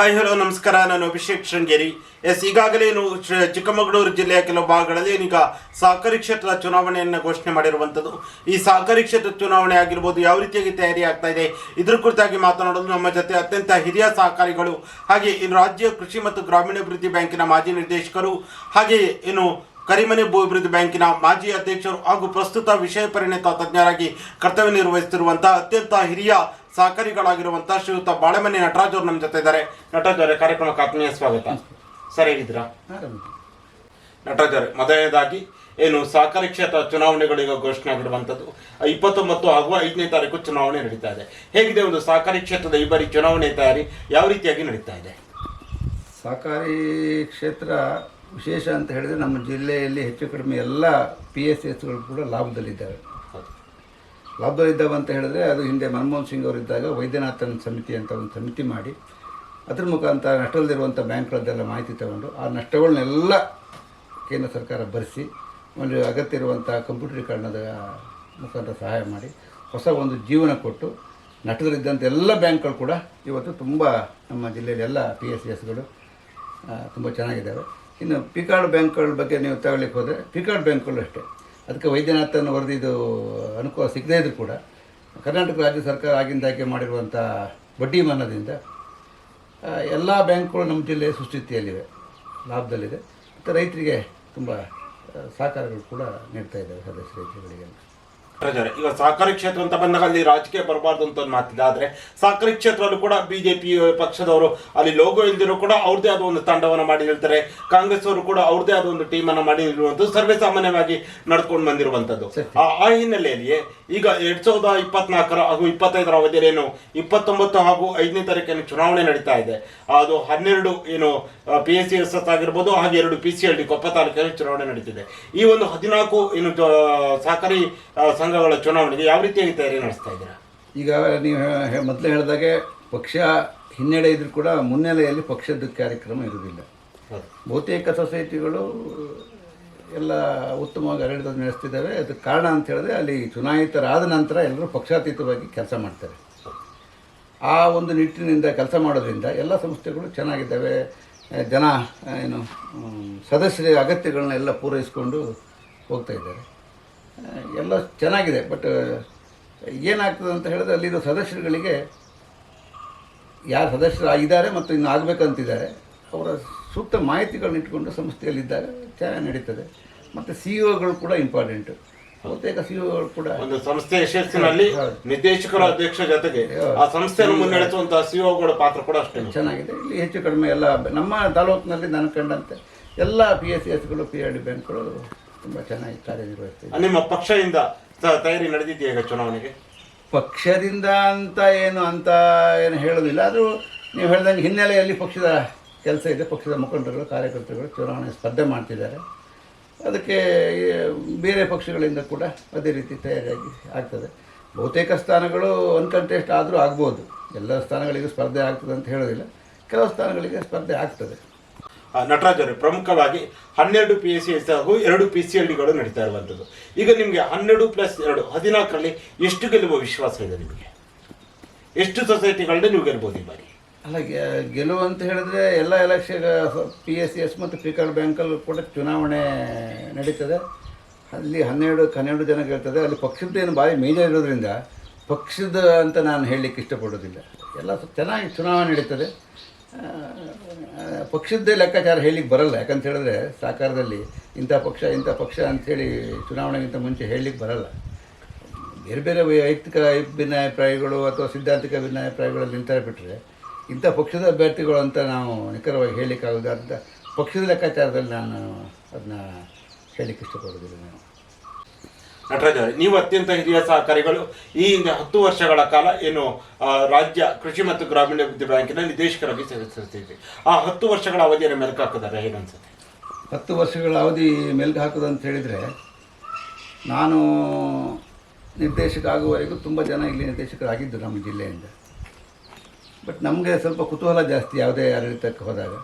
Hi, hello, ನಮಸ್ಕಾರ. ನಾನು Abhishek Sringeri. S, ಈಗಾಗಲೇ ಚಿಕ್ಕಮಗಳೂರು ಜಿಲ್ಲೆಯ ಕೆಲವು ಭಾಗಗಳಲ್ಲಿ ಏನೀಗ ಸಹಕಾರಿ ಕ್ಷೇತ್ರದ ಚುನಾವಣೆಯನ್ನು ಘೋಷಣೆ ಮಾಡಿರುವಂಥದ್ದು. ಈ ಸಹಕಾರಿ ಕ್ಷೇತ್ರದ ಚುನಾವಣೆ ಆಗಿರ್ಬೋದು ಯಾವ ರೀತಿಯಾಗಿ ತಯಾರಿ ಆಗ್ತಾ ಇದೆ, ಇದ್ರ ಕುರಿತಾಗಿ ಮಾತನಾಡಲು ನಮ್ಮ ಜೊತೆ ಅತ್ಯಂತ ಹಿರಿಯ ಸಹಕಾರಿಗಳು, ಹಾಗೆ ಇನ್ನು ರಾಜ್ಯ ಕೃಷಿ ಮತ್ತು ಗ್ರಾಮೀಣಾಭಿವೃದ್ಧಿ ಬ್ಯಾಂಕಿನ ಮಾಜಿ ನಿರ್ದೇಶಕರು, ಹಾಗೆ ಏನು ಕರಿಮನೆ ಭೂ ಅಭಿವೃದ್ಧಿ ಬ್ಯಾಂಕಿನ ಮಾಜಿ ಅಧ್ಯಕ್ಷರು ಹಾಗೂ ಪ್ರಸ್ತುತ ವಿಷಯ ಪರಿಣಿತ ತಜ್ಞರಾಗಿ ಕರ್ತವ್ಯ ನಿರ್ವಹಿಸುತ್ತಿರುವಂತಹ ಅತ್ಯಂತ ಹಿರಿಯ ಸಹಕಾರಿಗಳಾಗಿರುವಂತಹ ಶ್ರೀಯುತ ಬಾಳೆಮನೆ ನಟರಾಜ್ ಅವರು ನಮ್ಮ ಜೊತೆ ಇದ್ದಾರೆ. ನಟರಾಜ್ ಅವರೇ, ಕಾರ್ಯಕ್ರಮಕ್ಕೆ ಆತ್ಮೀಯ ಸ್ವಾಗತ. ಸರ್ ಹೇಗಿದ್ದೀರಾ ನಟರಾಜ್ ಅವರೇ, ಮೊದಲನೇದಾಗಿ ಏನು ಸಹಕಾರಿ ಕ್ಷೇತ್ರ ಚುನಾವಣೆಗಳಿಗೆ ಘೋಷಣೆ ಆಗಿರುವಂಥದ್ದು. ಇಪ್ಪತ್ತೊಂಬತ್ತು ಹಾಗೂ ಐದನೇ ತಾರೀಕು ಚುನಾವಣೆ ನಡೀತಾ ಇದೆ. ಹೇಗಿದೆ ಒಂದು ಸಹಕಾರಿ ಕ್ಷೇತ್ರದ ಈ ಬಾರಿ ಚುನಾವಣೆ ತಯಾರಿ? ಯಾವ ರೀತಿಯಾಗಿ ನಡೀತಾ ಇದೆ? ಸಹಕಾರಿ ಕ್ಷೇತ್ರ ವಿಶೇಷ ಅಂತ ಹೇಳಿದರೆ ನಮ್ಮ ಜಿಲ್ಲೆಯಲ್ಲಿ ಹೆಚ್ಚು ಕಡಿಮೆ ಎಲ್ಲ ಪಿ ಎಸ್ ಎಸ್ಗಳು ಕೂಡ ಲಾಭದಲ್ಲಿದ್ದಾವೆ. ಲಾಭದಲ್ಲಿದ್ದಾವೆ ಅಂತ ಹೇಳಿದ್ರೆ ಅದು ಹಿಂದೆ ಮನಮೋಹನ್ ಸಿಂಗ್ ಅವರಿದ್ದಾಗ ವೈದ್ಯನಾಥನ್ ಸಮಿತಿ ಅಂತ ಒಂದು ಸಮಿತಿ ಮಾಡಿ, ಅದ್ರ ಮುಖಾಂತರ ನಷ್ಟದಲ್ಲಿರುವಂಥ ಬ್ಯಾಂಕ್ಗಳದ್ದೆಲ್ಲ ಮಾಹಿತಿ ತಗೊಂಡು ಆ ನಷ್ಟಗಳನ್ನೆಲ್ಲ ಕೇಂದ್ರ ಸರ್ಕಾರ ಭರಿಸಿ, ಒಂದು ಅಗತ್ಯ ಇರುವಂಥ ಕಂಪ್ಯೂಟರೀಕರಣದ ಮುಖಾಂತರ ಸಹಾಯ ಮಾಡಿ, ಹೊಸ ಒಂದು ಜೀವನ ಕೊಟ್ಟು ನಟದಲ್ಲಿದ್ದಂಥ ಎಲ್ಲ ಬ್ಯಾಂಕ್ಗಳು ಕೂಡ ಇವತ್ತು ತುಂಬ ನಮ್ಮ ಜಿಲ್ಲೆಯಲ್ಲಿ ಎಲ್ಲ ಪಿ ಎಸ್ ಎಸ್ಗಳು ತುಂಬ ಚೆನ್ನಾಗಿದ್ದಾವೆ. ಇನ್ನು ಪಿಕಾರ್ಡ್ ಬ್ಯಾಂಕ್ಗಳ ಬಗ್ಗೆ ನೀವು ತಗೊಳ್ಳಿಕ್ಕೆ ಹೋದರೆ ಪಿಕಾರ್ಡ್ ಬ್ಯಾಂಕ್ಗಳು ಅಷ್ಟೇ. ಅದಕ್ಕೆ ವೈದ್ಯನಾಥನ್ ವರದಿದು ಅನುಕೂಲ ಸಿಗದೇ ಇದ್ರು ಕೂಡ ಕರ್ನಾಟಕ ರಾಜ್ಯ ಸರ್ಕಾರ ಆಗಿಂದಾಗೆ ಮಾಡಿರುವಂಥ ಬಡ್ಡಿ ಮನ್ನದಿಂದ ಎಲ್ಲ ಬ್ಯಾಂಕ್ಗಳು ನಮ್ಮ ಜಿಲ್ಲೆ ಸುಸ್ಥಿತಿಯಲ್ಲಿವೆ, ಲಾಭದಲ್ಲಿದೆ. ಮತ್ತು ರೈತರಿಗೆ ತುಂಬ ಸಹಕಾರಗಳು ಕೂಡ ನೀಡ್ತಾ ಇದ್ದಾವೆ ಸದಸ್ಯ ರೈತರುಗಳಿಗೆಲ್ಲ ಪ್ರಜಾರೆ ಈಗ ಸಹಕಾರಿ ಕ್ಷೇತ್ರ ಅಂತ ಬಂದಾಗ ಅಲ್ಲಿ ರಾಜಕೀಯ ಬರಬಾರ್ದು ಅಂತ ಒಂದು ಮಾತಿದೆ. ಆದರೆ ಸಹಕಾರಿ ಕ್ಷೇತ್ರದಲ್ಲೂ ಕೂಡ ಬಿಜೆಪಿ ಪಕ್ಷದವರು ಅಲ್ಲಿ ಲೋಗೋ ಇಲ್ದಿರೋ ಕೂಡ ಅವ್ರದೇ ಆದ ಒಂದು ತಂಡವನ್ನು ಮಾಡಿ ಹೇಳ್ತಾರೆ ಕಾಂಗ್ರೆಸ್ ಅವರು ಕೂಡ ಅವ್ರದೇ ಆದ ಒಂದು ಟೀಮ್ ಅನ್ನ ಮಾಡಿ ನಿಲ್ಲುವಂಥದ್ದು ಸರ್ವೇ ಸಾಮಾನ್ಯವಾಗಿ ನಡ್ಕೊಂಡು ಬಂದಿರುವಂತದ್ದು ಆ ಆ ಹಿನ್ನೆಲೆಯಲ್ಲಿ ಈಗ ಎರಡ್ ಸಾವಿರದ ಇಪ್ಪತ್ನಾಲ್ಕರ ಹಾಗೂ ಇಪ್ಪತ್ತೈದರ ಅವಧಿಯಲ್ಲಿ ಏನು ಇಪ್ಪತ್ತೊಂಬತ್ತು ಹಾಗೂ ಐದನೇ ತಾರೀಕಿನ ಚುನಾವಣೆ ನಡೀತಾ ಇದೆ. ಅದು ಹನ್ನೆರಡು ಏನು P S C S S ಆಗಿರ್ಬೋದು ಹಾಗೆ ಎರಡು P C L D Koppa ತಾಲೂಕಿನಲ್ಲಿ ಚುನಾವಣೆ ನಡೀತಿದೆ. ಈ ಒಂದು ಹದಿನಾಲ್ಕು ಏನು ಸಹಕಾರಿ ಸಂಘಗಳ ಚುನಾವಣೆಗೆ ಯಾವ ರೀತಿಯಾಗಿ ತಯಾರಿ ನಡೆಸ್ತಾ ಇದ್ದೀರಾ? ಈಗ ನೀವು ಮೊದಲು ಮೊದಲೇ ಹೇಳಿದಾಗೆ ಪಕ್ಷ ಹಿನ್ನಡೆ ಇದ್ರೂ ಕೂಡ ಮುನ್ನೆಲೆಯಲ್ಲಿ ಪಕ್ಷದ ಕಾರ್ಯಕ್ರಮ ಇರುವುದಿಲ್ಲ. ಬಹುತೇಕ ಸೊಸೈಟಿಗಳು ಎಲ್ಲ ಉತ್ತಮವಾಗಿ ಆಡಳಿತ ನಡೆಸ್ತಿದ್ದಾವೆ. ಅದಕ್ಕೆ ಕಾರಣ ಅಂತ ಹೇಳಿದ್ರೆ ಅಲ್ಲಿ ಚುನಾಯಿತರಾದ ನಂತರ ಎಲ್ಲರೂ ಪಕ್ಷಾತೀತವಾಗಿ ಕೆಲಸ ಮಾಡ್ತಾರೆ. ಆ ಒಂದು ನಿಟ್ಟಿನಿಂದ ಕೆಲಸ ಮಾಡೋದ್ರಿಂದ ಎಲ್ಲ ಸಂಸ್ಥೆಗಳು ಚೆನ್ನಾಗಿದ್ದಾವೆ. ಜನ ಏನು ಸದಸ್ಯರ ಅಗತ್ಯಗಳನ್ನ ಎಲ್ಲ ಪೂರೈಸ್ಕೊಂಡು ಹೋಗ್ತಾ ಇದ್ದಾರೆ. ಎಲ್ಲ ಚೆನ್ನಾಗಿದೆ. ಬಟ್ ಏನಾಗ್ತದೆ ಅಂತ ಹೇಳಿದ್ರೆ ಅಲ್ಲಿರೋ ಸದಸ್ಯರುಗಳಿಗೆ ಯಾರು ಸದಸ್ಯರು ಆಗಿದ್ದಾರೆ ಮತ್ತು ಇನ್ನು ಆಗಬೇಕಂತಿದ್ದಾರೆ ಅವರ ಸೂಕ್ತ ಮಾಹಿತಿಗಳನ್ನ ಇಟ್ಕೊಂಡು ಸಂಸ್ಥೆಯಲ್ಲಿದ್ದಾಗ ಚೆನ್ನಾಗಿ ನಡೀತದೆ. ಮತ್ತು ಸಿ ಒಗಳು ಕೂಡ ಇಂಪಾರ್ಟೆಂಟು ಬಹುತೇಕ ಸಿ ಒಗಳು ಕೂಡ ಒಂದು ಸಂಸ್ಥೆ ಯಶಸ್ಸಿನಲ್ಲಿ ನಿರ್ದೇಶಕರ ಅಧ್ಯಕ್ಷ ಜೊತೆಗೆ ಆ ಸಂಸ್ಥೆಯನ್ನು ಮುನ್ನಡೆಸುವಂತಹ ಗಳ ಪಾತ್ರ ಕೂಡ ಅಷ್ಟೇ ಚೆನ್ನಾಗಿದೆ. ಇಲ್ಲಿ ಹೆಚ್ಚು ಕಡಿಮೆ ಎಲ್ಲ ನಮ್ಮ ತಾಲೂಕಿನಲ್ಲಿ ನಾನು ಕಂಡಂತೆ ಎಲ್ಲ ಪಿ ಎಸ್ ಸಿ ಎಸ್ಗಳು ಪಿ ಆರ್ ಡಿ ಬ್ಯಾಂಕ್ಗಳು ತುಂಬ ಚೆನ್ನಾಗಿ ಕಾರ್ಯನಿರ್ವಹಿಸ್ತಿದೆ. ನಿಮ್ಮ ಪಕ್ಷದಿಂದ ತಯಾರಿ ನಡೆದಿದೆಯಾ ಈಗ ಚುನಾವಣೆಗೆ? ಪಕ್ಷದಿಂದ ಅಂತ ಏನು ಅಂತ ಏನು ಹೇಳೋದಿಲ್ಲ. ಆದರೂ ನೀವು ಹೇಳ್ದಂಗೆ ಹಿನ್ನೆಲೆಯಲ್ಲಿ ಪಕ್ಷದ ಕೆಲಸ ಇದೆ, ಪಕ್ಷದ ಮುಖಂಡರುಗಳು, ಕಾರ್ಯಕರ್ತರುಗಳು ಚುನಾವಣೆ ಸ್ಪರ್ಧೆ ಮಾಡ್ತಿದ್ದಾರೆ. ಅದಕ್ಕೆ ಬೇರೆ ಪಕ್ಷಗಳಿಂದ ಕೂಡ ಅದೇ ರೀತಿ ತಯಾರಿಯಾಗಿ ಆಗ್ತದೆ. ಬಹುತೇಕ ಸ್ಥಾನಗಳು ಅನ್ಕಂಟೆಸ್ಟ್ ಆದರೂ ಆಗ್ಬೋದು. ಎಲ್ಲ ಸ್ಥಾನಗಳಿಗೂ ಸ್ಪರ್ಧೆ ಆಗ್ತದೆ ಅಂತ ಹೇಳೋದಿಲ್ಲ. ಕೆಲವು ಸ್ಥಾನಗಳಿಗೆ ಸ್ಪರ್ಧೆ ಆಗ್ತದೆ. ನಟರಾಜ್ ಅವರೇ ಪ್ರಮುಖವಾಗಿ ಹನ್ನೆರಡು ಪಿ ಎಸ್ ಸಿ ಎಸ್ ಹಾಗೂ ಎರಡು ಪಿ ಸಿ ಎಲ್ ಡಿಗಳು ನಡೀತಾ ಇರುವಂಥದ್ದು. ಈಗ ನಿಮಗೆ ಹನ್ನೆರಡು ಪ್ಲಸ್ ಎರಡು ಹದಿನಾಲ್ಕರಲ್ಲಿ ಎಷ್ಟು ಗೆಲ್ಲುವ ವಿಶ್ವಾಸ ಇದೆ ನಿಮಗೆ? ಎಷ್ಟು ಸೊಸೈಟಿಗಳನ್ನ ನೀವು ಗೆಲ್ಬೋದು ಈ ಬಾರಿ? ಅಲ್ಲ ಗೆಲುವು ಅಂತ ಹೇಳಿದ್ರೆ ಎಲ್ಲ ಎಲೆಕ್ಷನ್ ಪಿ ಎಸ್ ಎಸ್ ಮತ್ತು ಪಿಕಾರ್ಡ್ ಬ್ಯಾಂಕಲ್ಲೂ ಕೂಡ ಚುನಾವಣೆ ನಡೀತದೆ. ಅಲ್ಲಿ ಹನ್ನೆರಡು ಹನ್ನೆರಡು ಜನ ಗೆಲ್ತದೆ. ಅಲ್ಲಿ ಪಕ್ಷದ ಏನು ಭಾರಿ ಮೇಜರ್ ಇರೋದ್ರಿಂದ ಪಕ್ಷದ ಅಂತ ನಾನು ಹೇಳಲಿಕ್ಕೆ ಇಷ್ಟಪಡೋದಿಲ್ಲ ಎಲ್ಲ ಸ- ಚೆನ್ನಾಗಿ ಚುನಾವಣೆ ನಡೀತದೆ. ಪಕ್ಷದ್ದೇ ಲೆಕ್ಕಾಚಾರ ಹೇಳಲಿಕ್ಕೆ ಬರಲ್ಲ. ಯಾಕಂತ ಹೇಳಿದ್ರೆ ಸಾಕಾರದಲ್ಲಿ ಇಂಥ ಪಕ್ಷ ಇಂಥ ಪಕ್ಷ ಅಂಥೇಳಿ ಚುನಾವಣೆಗಿಂತ ಮುಂಚೆ ಹೇಳಲಿಕ್ಕೆ ಬರಲ್ಲ. ಬೇರೆ ಬೇರೆ ವೈಯಕ್ತಿಕ ಭಿನ್ನಾಭಿಪ್ರಾಯಗಳು ಅಥವಾ ಸಿದ್ಧಾಂತಿಕ ಭಿನ್ನಾಭಿಪ್ರಾಯಗಳಲ್ಲಿ ನಿಂತಾರೆ ಬಿಟ್ಟರೆ ಇಂಥ ಪಕ್ಷದ ಅಭ್ಯರ್ಥಿಗಳು ಅಂತ ನಾವು ನಿಖರವಾಗಿ ಹೇಳಲಿಕ್ಕಾಗೋದು ಅಂತ ಪಕ್ಷದ ಲೆಕ್ಕಾಚಾರದಲ್ಲಿ ನಾನು ಅದನ್ನ ಹೇಳಲಿಕ್ಕೆ ಇಷ್ಟಪಡೋದಿಲ್ಲ ನಾನು. ನಟರಾಜ್ ಅವರೇ ನೀವು ಅತ್ಯಂತ ಹಿರಿಯ ಸಹಕಾರಿಗಳು. ಈ ಹಿಂದೆ ಹತ್ತು ವರ್ಷಗಳ ಕಾಲ ಏನು ರಾಜ್ಯ ಕೃಷಿ ಮತ್ತು ಗ್ರಾಮೀಣಾಭಿವೃದ್ಧಿ ಬ್ಯಾಂಕಿನ ನಿರ್ದೇಶಕರಾಗಿ ಸೇವೆ ಸಲ್ಲಿಸಿದ್ರಿ ಆ ಹತ್ತು ವರ್ಷಗಳ ಅವಧಿಯನ್ನು ಮೆಲುಕು ಹಾಕಿದ್ದಾರೆ ಏನನ್ಸುತ್ತೆ ಹತ್ತು ವರ್ಷಗಳ ಅವಧಿ ಮೆಲುಕು ಹಾಕೋದು ಅಂತ ಹೇಳಿದರೆ ನಾನು ನಿರ್ದೇಶಕ ಆಗುವವರೆಗೂ ತುಂಬ ಜನ ಇಲ್ಲಿ ನಿರ್ದೇಶಕರಾಗಿದ್ದರು ನಮ್ಮ ಜಿಲ್ಲೆಯಿಂದ. ಬಟ್ ನಮಗೆ ಸ್ವಲ್ಪ ಕುತೂಹಲ ಜಾಸ್ತಿ ಯಾವುದೇ ಆಡಳಿತಕ್ಕೆ ಹೋದಾಗ.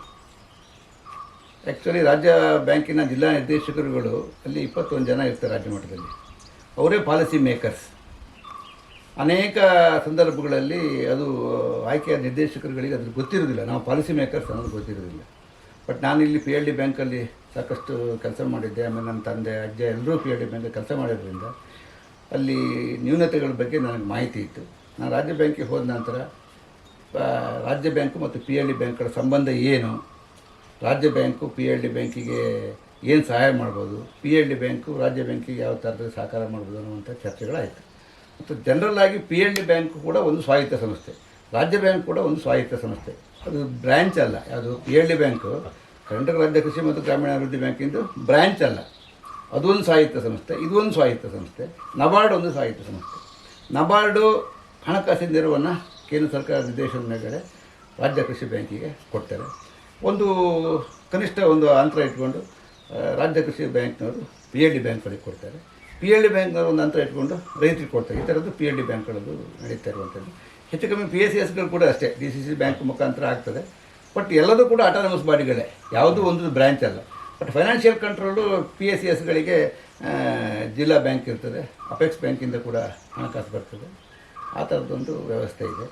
ಆ್ಯಕ್ಚುಲಿ ರಾಜ್ಯ ಬ್ಯಾಂಕಿನ ಜಿಲ್ಲಾ ನಿರ್ದೇಶಕರುಗಳು ಅಲ್ಲಿ ಇಪ್ಪತ್ತೊಂದು ಜನ ಇರ್ತಾರೆ ರಾಜ್ಯ ಮಟ್ಟದಲ್ಲಿ. ಅವರೇ ಪಾಲಿಸಿ ಮೇಕರ್ಸ್ ಅನೇಕ ಸಂದರ್ಭಗಳಲ್ಲಿ ಅದು ಆಯ್ಕೆಯ ನಿರ್ದೇಶಕರುಗಳಿಗೆ ಅದ್ರ ಗೊತ್ತಿರೋದಿಲ್ಲ ನಾವು ಪಾಲಿಸಿ ಮೇಕರ್ಸ್ ಅನ್ನೋದು ಗೊತ್ತಿರೋದಿಲ್ಲ ಬಟ್ ನಾನಿಲ್ಲಿ ಪಿ ಎಲ್ ಡಿ ಬ್ಯಾಂಕಲ್ಲಿ ಸಾಕಷ್ಟು ಕೆಲಸ ಮಾಡಿದ್ದೆ. ಆಮೇಲೆ ನನ್ನ ತಂದೆ, ಅಜ್ಜ ಎಲ್ಲರೂ ಪಿ ಎಲ್ ಡಿ ಬ್ಯಾಂಕಲ್ಲಿ ಕೆಲಸ ಮಾಡಿದ್ರಿಂದ ಅಲ್ಲಿ ನ್ಯೂನತೆಗಳ ಬಗ್ಗೆ ನನಗೆ ಮಾಹಿತಿ ಇತ್ತು. ನಾನು ರಾಜ್ಯ ಬ್ಯಾಂಕಿಗೆ ಹೋದ ನಂತರ ರಾಜ್ಯ ಬ್ಯಾಂಕು ಮತ್ತು ಪಿ ಎಲ್ ಡಿ ಬ್ಯಾಂಕ್ಗಳ ಸಂಬಂಧ ಏನು? ರಾಜ್ಯ ಬ್ಯಾಂಕು ಪಿ ಎಲ್ ಡಿ ಬ್ಯಾಂಕಿಗೆ ಏನು ಸಹಾಯ ಮಾಡ್ಬೋದು? ಪಿ ಎಲ್ ಡಿ ಬ್ಯಾಂಕು ರಾಜ್ಯ ಬ್ಯಾಂಕಿಗೆ ಯಾವ ಥರದಲ್ಲಿ ಸಹಕಾರ ಮಾಡ್ಬೋದು ಅನ್ನುವಂಥ ಚರ್ಚೆಗಳಾಯಿತು. ಮತ್ತು ಜನರಲ್ ಆಗಿ ಪಿ ಎಲ್ ಡಿ ಬ್ಯಾಂಕ್ ಕೂಡ ಒಂದು ಸ್ವಾಯತ್ತ ಸಂಸ್ಥೆ. ರಾಜ್ಯ ಬ್ಯಾಂಕ್ ಕೂಡ ಒಂದು ಸ್ವಾಯತ್ತ ಸಂಸ್ಥೆ. ಅದು ಬ್ರ್ಯಾಂಚ್ ಅಲ್ಲ. ಯಾವುದು P L D bank, Karnataka ರಾಜ್ಯ ಕೃಷಿ ಮತ್ತು ಗ್ರಾಮೀಣಾಭಿವೃದ್ಧಿ ಬ್ಯಾಂಕಿಂದು ಬ್ರ್ಯಾಂಚ್ ಅಲ್ಲ. ಅದೊಂದು ಸಾಹಿತ್ಯ ಸಂಸ್ಥೆ, ಇದೊಂದು ಸಾಹಿತ್ಯ ಸಂಸ್ಥೆ. ನಬಾರ್ಡ್ ಒಂದು ಸಾಹಿತ್ಯ ಸಂಸ್ಥೆ. ನಬಾರ್ಡು ಹಣಕಾಸಿನ ನೆರವನ್ನು ಕೇಂದ್ರ ಸರ್ಕಾರ ನಿರ್ದೇಶನದ ಮೇಲ್ಗಡೆ ರಾಜ್ಯ ಕೃಷಿ ಬ್ಯಾಂಕಿಗೆ ಕೊಡ್ತಾರೆ. ಒಂದು ಕನಿಷ್ಠ ಒಂದು ಅಂತರ ಇಟ್ಕೊಂಡು ರಾಜ್ಯ ಕೃಷಿ ಬ್ಯಾಂಕ್ನವರು ಪಿ ಎಲ್ ಡಿ ಬ್ಯಾಂಕ್ಗಳಿಗೆ ಕೊಡ್ತಾರೆ. ಪಿ ಎಲ್ ಡಿ ಬ್ಯಾಂಕ್ನವರು ಒಂದು ಅಂತರ ಇಟ್ಕೊಂಡು ರೈತರಿಗೆ ಕೊಡ್ತಾರೆ. ಈ ಥರದ್ದು ಪಿ ಎಲ್ ಡಿ ಬ್ಯಾಂಕ್ಗಳದ್ದು ನಡೀತಾ ಇರುವಂಥದ್ದು. ಹೆಚ್ಚು ಕಮ್ಮಿ ಪಿ ಎಸ್ ಸಿ ಎಸ್ಗಳು ಕೂಡ ಅಷ್ಟೇ ಡಿ ಸಿ ಸಿ ಬ್ಯಾಂಕ್ ಮುಖಾಂತರ ಆಗ್ತದೆ. ಬಟ್ ಎಲ್ಲದೂ ಕೂಡ ಆಟಾನಮಸ್ ಬಾಡಿಗಳೇ, ಯಾವುದೂ ಒಂದು ಬ್ರ್ಯಾಂಚ್ ಅಲ್ಲ. But financial control P S C ಎಸ್ಗಳಿಗೆ ಜಿಲ್ಲಾ ಬ್ಯಾಂಕ್ ಇರ್ತದೆ. ಅಪೆಕ್ಸ್ ಬ್ಯಾಂಕಿಂದ ಕೂಡ ಹಣಕಾಸು ಬರ್ತದೆ. ಆ ಥರದ್ದೊಂದು ವ್ಯವಸ್ಥೆ ಇದೆ.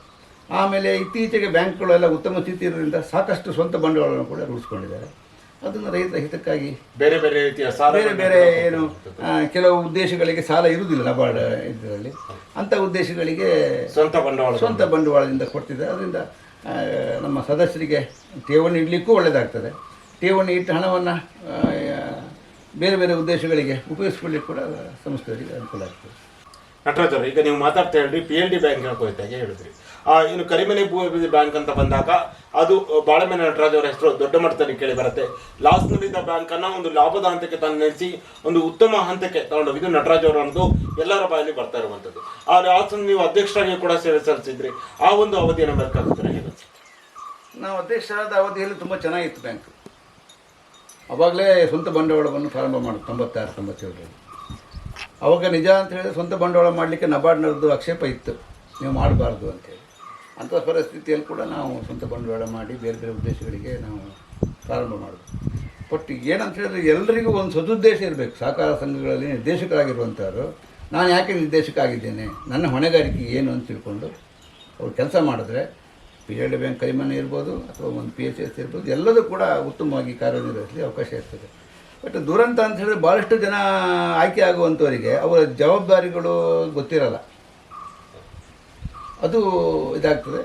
ಆಮೇಲೆ ಇತ್ತೀಚೆಗೆ ಬ್ಯಾಂಕ್ಗಳೆಲ್ಲ ಉತ್ತಮ ಸ್ಥಿತಿ ಇರೋದ್ರಿಂದ ಸಾಕಷ್ಟು ಸ್ವಂತ ಬಂಡವಾಳವನ್ನು ಕೂಡ ರೂಢಿಸ್ಕೊಂಡಿದ್ದಾರೆ. ಅದನ್ನು ರೈತರ ಹಿತಕ್ಕಾಗಿ ಬೇರೆ ಬೇರೆ ರೀತಿಯ ಬೇರೆ ಬೇರೆ ಏನು ಕೆಲವು ಉದ್ದೇಶಗಳಿಗೆ ಸಾಲ ಇರುವುದಿಲ್ಲ ನಬಾರ್ಡ್ ಇದರಲ್ಲಿ. ಅಂಥ ಉದ್ದೇಶಗಳಿಗೆ ಸ್ವಂತ ಬಂಡವಾಳ ಸ್ವಂತ ಬಂಡವಾಳದಿಂದ ಕೊಡ್ತಿದ್ದಾರೆ. ಅದರಿಂದ ನಮ್ಮ ಸದಸ್ಯರಿಗೆ ಠೇವಣಿ ಇಡಲಿಕ್ಕೂ ಒಳ್ಳೆಯದಾಗ್ತದೆ ಠೇವಣಿ ಇಟ್ಟ ಹಣವನ್ನು ಬೇರೆ ಬೇರೆ ಉದ್ದೇಶಗಳಿಗೆ ಉಪಯೋಗಿಸ್ಕೊಳ್ಳಿಕ್ಕೆ ಕೂಡ ಸಂಸ್ಥೆಯವರಿಗೆ ಅನುಕೂಲ ಆಗ್ತದೆ. ನಟರಾಜ್ ಅವರು ಈಗ ನೀವು ಮಾತಾಡ್ತಾ ಹೇಳ್ರಿ ಪಿ ಎಲ್ ಡಿ ಬ್ಯಾಂಕ್ ಹೇಳ್ಕೊಳ್ತಾಗೆ ಹೇಳಿದ್ರಿ. ಆ, ಇನ್ನು ಕರಿಮನೆ ಭೂ ಬ್ಯಾಂಕ್ ಅಂತ ಬಂದಾಗ ಅದು ಬಾಳೆಮನೆ ನಟರಾಜ್ ಅವರ ಹೆಸರು ದೊಡ್ಡ ಮಟ್ಟದಲ್ಲಿ ಕೇಳಿ ಬರುತ್ತೆ. ಲಾಸ್ ನಲ್ಲಿದ್ದ ಬ್ಯಾಂಕ್ ಒಂದು ಲಾಭದ ಹಂತಕ್ಕೆ ತಂದು ನೆನೆಸಿ ಒಂದು ಉತ್ತಮ ಹಂತಕ್ಕೆ ತಗೊಂಡು ಇದು ನಟರಾಜ್ ಅವರ ಒಂದು ಎಲ್ಲರ ಬಾಯಲ್ಲಿ ಬರ್ತಾ ಇರುವಂಥದ್ದು. ಆ ಲಾಸ್ ನೀವು ಅಧ್ಯಕ್ಷರಾಗಿ ಕೂಡ ಸೇವೆ ಸಲ್ಲಿಸಿದ್ರಿ. ಆ ಒಂದು ಅವಧಿಯನ್ನು ಬೇಕಾಗುತ್ತೆ ಹೇಗೆ ನಾವು ಅಧ್ಯಕ್ಷರಾದ ಅವಧಿಯಲ್ಲಿ ತುಂಬ ಚೆನ್ನಾಗಿತ್ತು ಬ್ಯಾಂಕ್ ಅವಾಗಲೇ ಸ್ವಂತ ಬಂಡವಾಳವನ್ನು ಪ್ರಾರಂಭ ಮಾಡಿ ತೊಂಬತ್ತಾರು ತೊಂಬತ್ತೇಳರಲ್ಲಿ. ಅವಾಗ ನಿಜ ಅಂತ ಹೇಳಿದ್ರೆ ಸ್ವಂತ ಬಂಡವಾಳ ಮಾಡಲಿಕ್ಕೆ ನಬಾರ್ಡ್ನದ್ದು ಆಕ್ಷೇಪ ಇತ್ತು. ನೀವು ಮಾಡಬಾರ್ದು ಅಂತೇಳಿ ಅಂಥ ಪರಿಸ್ಥಿತಿಯಲ್ಲಿ ಕೂಡ ನಾವು ಸ್ವಂತ ಬಂಡವಾಳ ಮಾಡಿ ಬೇರೆ ಬೇರೆ ಉದ್ದೇಶಗಳಿಗೆ ನಾವು ಪ್ರಾರಂಭ ಮಾಡೋದು ಬಟ್ ಏನಂತ ಹೇಳಿದ್ರೆ ಎಲ್ಲರಿಗೂ ಒಂದು ಸದುದ್ದೇಶ ಇರಬೇಕು. ಸಹಕಾರ ಸಂಘಗಳಲ್ಲಿ ನಿರ್ದೇಶಕರಾಗಿರುವಂಥವ್ರು, ನಾನು ಯಾಕೆ ನಿರ್ದೇಶಕ ಆಗಿದ್ದೇನೆ ನನ್ನ ಹೊಣೆಗಾರಿಕೆ ಏನು ಅಂತ ತಿಳ್ಕೊಂಡು ಅವ್ರು ಕೆಲಸ ಮಾಡಿದ್ರೆ ಪಿ ಎಲ್ ಡಿ ಬ್ಯಾಂಕ್ ಕೈಮನೆ ಇರ್ಬೋದು ಅಥವಾ ಒಂದು ಪಿ ಎಚ್ ಎಸ್ ಇರ್ಬೋದು, ಎಲ್ಲದೂ ಕೂಡ ಉತ್ತಮವಾಗಿ ಕಾರ್ಯನಿರ್ವಹಿಸಲಿ ಅವಕಾಶ ಇರ್ತದೆ. ಬಟ್ ದುರಂತ ಅಂತ ಹೇಳಿದ್ರೆ ಭಾಳಷ್ಟು ಜನ ಆಯ್ಕೆ ಆಗುವಂಥವರಿಗೆ ಅವರ ಜವಾಬ್ದಾರಿಗಳು ಗೊತ್ತಿರಲ್ಲ. ಅದು ಇದಾಗ್ತದೆ.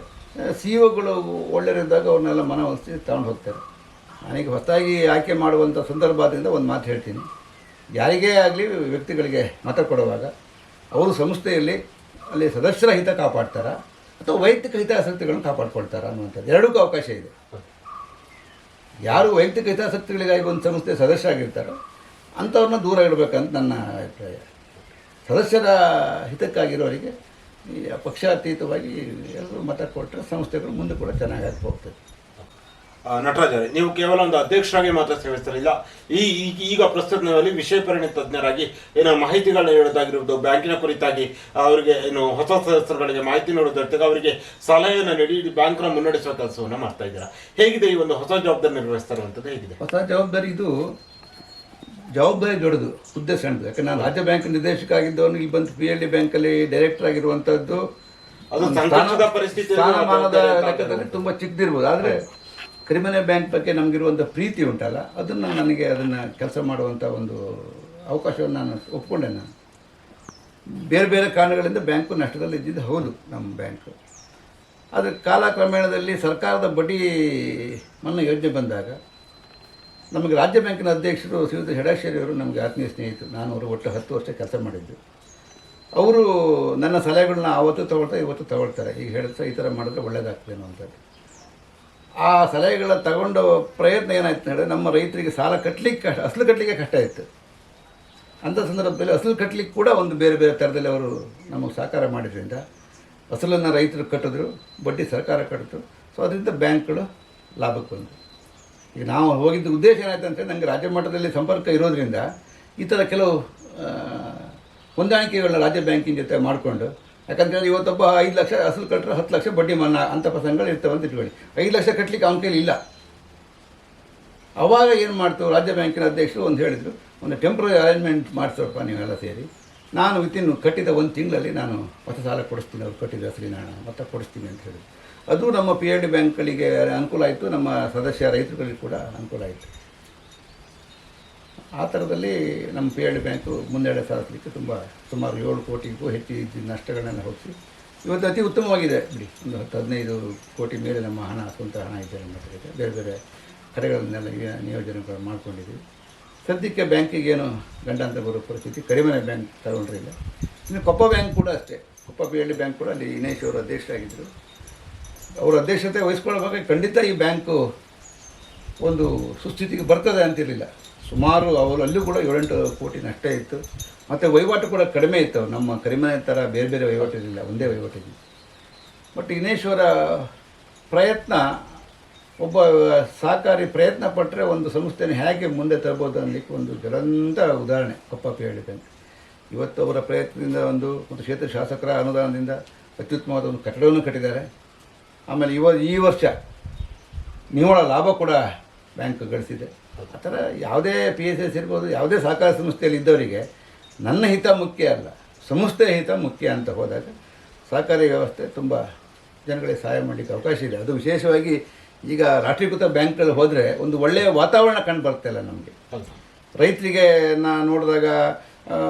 ಸಿ ಒಗಳು ಒಳ್ಳೆಯರಿದ್ದಾಗ ಅವ್ರನ್ನೆಲ್ಲ ಮನವೊಲಿಸಿ ತಗೊಂಡು ಹೋಗ್ತಾರೆ. ನನಗೆ ಹೊಸದಾಗಿ ಆಯ್ಕೆ ಮಾಡುವಂಥ ಸಂದರ್ಭದಿಂದ ಒಂದು ಮಾತು ಹೇಳ್ತೀನಿ. ಯಾರಿಗೇ ಆಗಲಿ ವ್ಯಕ್ತಿಗಳಿಗೆ ಮತ ಕೊಡುವಾಗ ಅವರು ಸಂಸ್ಥೆಯಲ್ಲಿ ಅಲ್ಲಿ ಸದಸ್ಯರ ಹಿತ ಕಾಪಾಡ್ತಾರಾ ಅಥವಾ ವೈಯಕ್ತಿಕ ಹಿತಾಸಕ್ತಿಗಳನ್ನು ಕಾಪಾಡ್ಕೊಳ್ತಾರ ಅನ್ನುವಂಥದ್ದು. ಎರಡಕ್ಕೂ ಅವಕಾಶ ಇದೆ. ಯಾರು ವೈಯಕ್ತಿಕ ಹಿತಾಸಕ್ತಿಗಳಿಗಾಗಿ ಒಂದು ಸಂಸ್ಥೆ ಸದಸ್ಯರಾಗಿರ್ತಾರೋ ಅಂಥವ್ರನ್ನ ದೂರ ಇಡಬೇಕಂತ ನನ್ನ ಅಭಿಪ್ರಾಯ. ಸದಸ್ಯರ ಹಿತಕ್ಕಾಗಿರೋರಿಗೆ ಪಕ್ಷಾತೀತವಾಗಿ ಎಲ್ಲರೂ ಮತ ಕೊಟ್ಟರೆ ಸಂಸ್ಥೆಗಳು ಮುಂದೆ ಕೂಡ ಚೆನ್ನಾಗಿ ಹೋಗ್ತದೆ. ಆ, ನಟರಾಜ್ ಅವರೇ ನೀವು ಕೇವಲ ಒಂದು ಅಧ್ಯಕ್ಷರಾಗಿ ಮಾತ್ರ ಸೇವಿಸ್ತಿರಲಿಲ್ಲ ಈ ಈ- ಈಗ ಪ್ರಸ್ತುತದಲ್ಲಿ ವಿಷಯ ಪರಿಣಿತ ತಜ್ಞರಾಗಿ ಏನೋ ಮಾಹಿತಿಗಳನ್ನ ಹೇಳೋದಾಗಿರ್ಬೋದು ಬ್ಯಾಂಕಿನ ಕುರಿತಾಗಿ ಅವರಿಗೆ ಏನು ಹೊಸ ಸದಸ್ಯರುಗಳಿಗೆ ಮಾಹಿತಿ ನೀಡೋದ್ರ ಅವರಿಗೆ ಸಲಹೆಯನ್ನು ನೀಡಿ ಇಡೀ ಬ್ಯಾಂಕ್ನ ಮುನ್ನಡೆಸುವ ಕೆಲಸವನ್ನು ಮಾಡ್ತಾ ಇದ್ದೀರಾ? ಹೇಗಿದೆ ಈ ಒಂದು ಹೊಸ ಜವಾಬ್ದಾರಿ ನಿರ್ವಹಿಸ್ತಾರೆ ಇರುವಂಥದ್ದು ಹೇಗಿದೆ? ಹೊಸ ಜವಾಬ್ದಾರಿ ಇದು ಜವಾಬ್ದಾರಿ ದೊಡ್ಡದು ಹುದ್ದೆ ಸಣ್ಣದು ಯಾಕಂದ್ರೆ ನಾನು ರಾಜ್ಯ ಬ್ಯಾಂಕ್ ನಿರ್ದೇಶಕ ಆಗಿದ್ದವನು ಇಲ್ಲಿ ಬಂದು ಪಿ ಎಲ್ ಡಿ ಬ್ಯಾಂಕಲ್ಲಿ ಡೈರೆಕ್ಟರ್ ಆಗಿರುವಂಥದ್ದು ಸ್ಥಾನಮಾನದ ಲೆಕ್ಕದಲ್ಲಿ ತುಂಬ ಚಿಕ್ಕದಿರ್ಬೋದು. ಆದರೆ ಕರಿಮನೆ ಬ್ಯಾಂಕ್ ಬಗ್ಗೆ ನಮಗಿರುವಂಥ ಪ್ರೀತಿ ಉಂಟಲ್ಲ, ಅದನ್ನು ನನಗೆ ಅದನ್ನು ಕೆಲಸ ಮಾಡುವಂಥ ಒಂದು ಅವಕಾಶವನ್ನು ನಾನು ಒಪ್ಕೊಂಡೆ ನಾನು. ಬೇರೆ ಬೇರೆ ಕಾರಣಗಳಿಂದ ಬ್ಯಾಂಕು ನಷ್ಟದಲ್ಲಿ ಇದ್ದಿದ್ದು ಹೌದು, ನಮ್ಮ ಬ್ಯಾಂಕು. ಆದರೆ ಕಾಲಕ್ರಮೇಣದಲ್ಲಿ ಸರ್ಕಾರದ ಬಡ್ಡಿ ಮನ್ನ ಯೋಜನೆ ಬಂದಾಗ, ನಮಗೆ ರಾಜ್ಯ ಬ್ಯಾಂಕಿನ ಅಧ್ಯಕ್ಷರು ಶ್ರೀಯುತ ಅವರು ನಮಗೆ ಆತ್ಮೀಯ ಸ್ನೇಹಿತರು, ನಾನು ಅವರು ಒಟ್ಟು ಹತ್ತು ವರ್ಷ ಕೆಲಸ ಮಾಡಿದ್ದು. ಅವರು ನನ್ನ ಸಲಹೆಗಳನ್ನ ಆವತ್ತು ತೊಗೊಳ್ತಾರೆ ಇವತ್ತು ತೊಗೊಳ್ತಾರೆ, ಈಗ ಹೇಳ್ತಾ ಈ ಥರ ಮಾಡಿದ್ರೆ ಒಳ್ಳೇದಾಗ್ತದೆ ಅನ್ನುವಂಥದ್ದು ಆ ಸಲಹೆಗಳ ತಗೊಂಡು ಪ್ರಯತ್ನ ಏನಾಯ್ತು ಹೇಳಿದ್ರೆ ನಮ್ಮ ರೈತರಿಗೆ ಸಾಲ ಕಟ್ಟಲಿಕ್ಕೆ ಕಷ್ಟ, ಅಸಲು ಕಟ್ಟಲಿಕ್ಕೆ ಕಷ್ಟ ಇತ್ತು. ಅಂಥ ಸಂದರ್ಭದಲ್ಲಿ ಅಸಲು ಕಟ್ಟಲಿಕ್ಕೆ ಕೂಡ ಒಂದು ಬೇರೆ ಬೇರೆ ಥರದಲ್ಲಿ ಅವರು ನಮಗೆ ಸಹಕಾರ ಮಾಡಿದ್ರಿಂದ ಅಸಲನ್ನು ರೈತರು ಕಟ್ಟಿದ್ರು, ಬಡ್ಡಿ ಸರ್ಕಾರ ಕಟ್ಟಿದ್ರು ಸೊ ಅದರಿಂದ ಬ್ಯಾಂಕ್ಗಳು ಲಾಭಕ್ಕೆ ಬಂದರು ಈಗ ನಾವು ಹೋಗಿದ್ದ ಉದ್ದೇಶ ಏನಾಯ್ತು ಅಂದರೆ ನನಗೆ ರಾಜ್ಯ ಮಟ್ಟದಲ್ಲಿ ಸಂಪರ್ಕ ಇರೋದರಿಂದ ಈ ಥರ ಕೆಲವು ಹೊಂದಾಣಿಕೆಗಳನ್ನ ರಾಜ್ಯ ಬ್ಯಾಂಕಿನ ಜೊತೆ ಮಾಡಿಕೊಂಡು ಯಾಕಂತೇಳಿ ಇವತ್ತೊಬ್ಬ ಐದು ಲಕ್ಷ ಅಸಲು ಕಟ್ಟರೆ ಹತ್ತು ಲಕ್ಷ ಬಡ್ಡಿ ಮನ್ನಾ ಅಂಥ ಪ್ರಸಂಗಗಳು ಇರ್ತವೆ ಅಂತ ಇಟ್ಕೊಳ್ಳಿ. ಐದು ಲಕ್ಷ ಕಟ್ಟಲಿಕ್ಕೆ ಅವನ ಕೈಲಿ ಇಲ್ಲ. ಅವಾಗ ಏನು ಮಾಡ್ತು ರಾಜ್ಯ ಬ್ಯಾಂಕಿನ ಅಧ್ಯಕ್ಷರು ಒಂದು ಹೇಳಿದರು, ಒಂದು ಟೆಂಪ್ರರಿ ಅರೇಂಜ್ಮೆಂಟ್ ಮಾಡಿಸೋಪ್ಪ ನೀವೆಲ್ಲ ಸೇರಿ, ನಾನು ವಿತಿನ್ ಕಟ್ಟಿದ ಒಂದು ತಿಂಗಳಲ್ಲಿ ನಾನು ಹೊಸ ಸಾಲ ಕೊಡಿಸ್ತೀನಿ, ಅವ್ರು ಕಟ್ಟಿದ ಹಣ, ಮತ್ತೆ ಕೊಡಿಸ್ತೀನಿ ಅಂತ ಹೇಳಿದ್ರು. ಅದು ನಮ್ಮ ಪಿ ಎಲ್ ಡಿ ಬ್ಯಾಂಕ್ಗಳಿಗೆ ಅನುಕೂಲ ಆಯಿತು, ನಮ್ಮ ಸದಸ್ಯ ರೈತರುಗಳಿಗೆ ಕೂಡ ಅನುಕೂಲ ಆಯಿತು. ಆ ಥರದಲ್ಲಿ ನಮ್ಮ ಪಿ ಎಲ್ ಡಿ ಬ್ಯಾಂಕು ಮುನ್ನಡೆ ಸಾಧಿಸಲಿಕ್ಕೆ ತುಂಬ ಸುಮಾರು ಏಳು ಕೋಟಿಗೂ ಹೆಚ್ಚು ಹೆಚ್ಚು ನಷ್ಟಗಳನ್ನು ಹೋಗಿಸಿ. ಇವತ್ತು ಅತಿ ಉತ್ತಮವಾಗಿದೆ. ಬಿಡಿ. ಒಂದು ಹತ್ತು ಹದಿನೈದು ಕೋಟಿ ಮೇಲೆ ನಮ್ಮ ಹಣ ಸ್ವಂತ ಹಣ ಇದೆ ನಮ್ಮ ಹತ್ರ ಇದೆ. ಬೇರೆ ಬೇರೆ ಕಡೆಗಳನ್ನೆಲ್ಲ ಈಗ ನಿಯೋಜನೆಗಳು ಮಾಡ್ಕೊಂಡಿದ್ದೀವಿ. ಸದ್ಯಕ್ಕೆ ಬ್ಯಾಂಕಿಗೇನು ಏನು ಗಂಡಾಂತರ ಬರೋ ಪರಿಸ್ಥಿತಿ ಕಡಿಮೆ ಬ್ಯಾಂಕ್ ತಗೊಂಡ್ರಿಲ್ಲ ಇನ್ನು ಕೊಪ್ಪ ಬ್ಯಾಂಕ್ ಕೂಡ ಅಷ್ಟೇ. Koppa P L D bank ಕೂಡ ಅಲ್ಲಿ ಇನೇಶ್ ಅವರು ಅಧ್ಯಕ್ಷರಾಗಿದ್ದರು. ಅವರ ಅಧ್ಯಕ್ಷತೆ ವಹಿಸ್ಕೊಳ್ಳುವಾಗ ಖಂಡಿತ ಈ ಬ್ಯಾಂಕು ಒಂದು ಸುಸ್ಥಿತಿಗೆ ಬರ್ತದೆ ಅಂತಿರಲಿಲ್ಲ ಸುಮಾರು ಅವರು ಅಲ್ಲೂ ಕೂಡ ಏಳೆಂಟು ಕೋಟಿ ನಷ್ಟ ಇತ್ತು. ಮತ್ತು ವಹಿವಾಟು ಕೂಡ ಕಡಿಮೆ ಇತ್ತು. ನಮ್ಮ ಕಡಿಮೆ ಥರ ಬೇರೆ ಬೇರೆ ವಹಿವಾಟು ಇರಲಿಲ್ಲ ಒಂದೇ ವಹಿವಾಟಿದೆ ಬಟ್ ಇನೇಶ್ವರ ಪ್ರಯತ್ನ, ಒಬ್ಬ ಸಹಕಾರಿ ಪ್ರಯತ್ನ ಪಟ್ಟರೆ ಒಂದು ಸಂಸ್ಥೆನ ಹೇಗೆ ಮುಂದೆ ತರ್ಬೋದು ಅನ್ನಲಿಕ್ಕೆ ಒಂದು ಜ್ವಲಂತ ಉದಾಹರಣೆ ಕೊಪ್ಪ ಪಿ ಎಲ್ ಇವತ್ತು ಅವರ ಪ್ರಯತ್ನದಿಂದ ಒಂದು ಒಂದು ಕ್ಷೇತ್ರ ಶಾಸಕರ ಅನುದಾನದಿಂದ ಅತ್ಯುತ್ತಮವಾದ ಒಂದು ಕಟ್ಟಡವನ್ನು ಕಟ್ಟಿದ್ದಾರೆ. ಆಮೇಲೆ ಇವ ಈ ವರ್ಷ ನಿವ್ವಳ ಲಾಭ ಕೂಡ ಬ್ಯಾಂಕ್ ಗಳಿಸಿದೆ. ಆ ಥರ ಯಾವುದೇ ಪಿ ಎಸ್ ಎಸ್ ಇರ್ಬೋದು ಯಾವುದೇ ಸಹಕಾರ ಸಂಸ್ಥೆಯಲ್ಲಿ ಇದ್ದವರಿಗೆ ನನ್ನ ಹಿತ ಮುಖ್ಯ ಅಲ್ಲ ಸಂಸ್ಥೆಯ ಹಿತ ಮುಖ್ಯ ಅಂತ ಹೋದಾಗ ಸಹಕಾರಿ ವ್ಯವಸ್ಥೆ ತುಂಬ ಜನಗಳಿಗೆ ಸಹಾಯ ಮಾಡಲಿಕ್ಕೆ ಅವಕಾಶ ಇದೆ. ಅದು ವಿಶೇಷವಾಗಿ ಈಗ ರಾಷ್ಟ್ರೀಕೃತ ಬ್ಯಾಂಕ್ಗಳಲ್ಲಿ ಹೋದರೆ ಒಂದು ಒಳ್ಳೆಯ ವಾತಾವರಣ ಕಂಡು ಬರ್ತಾ ಇಲ್ಲ ನಮಗೆ. ರೈತರಿಗೆ ನಾ ನೋಡಿದಾಗ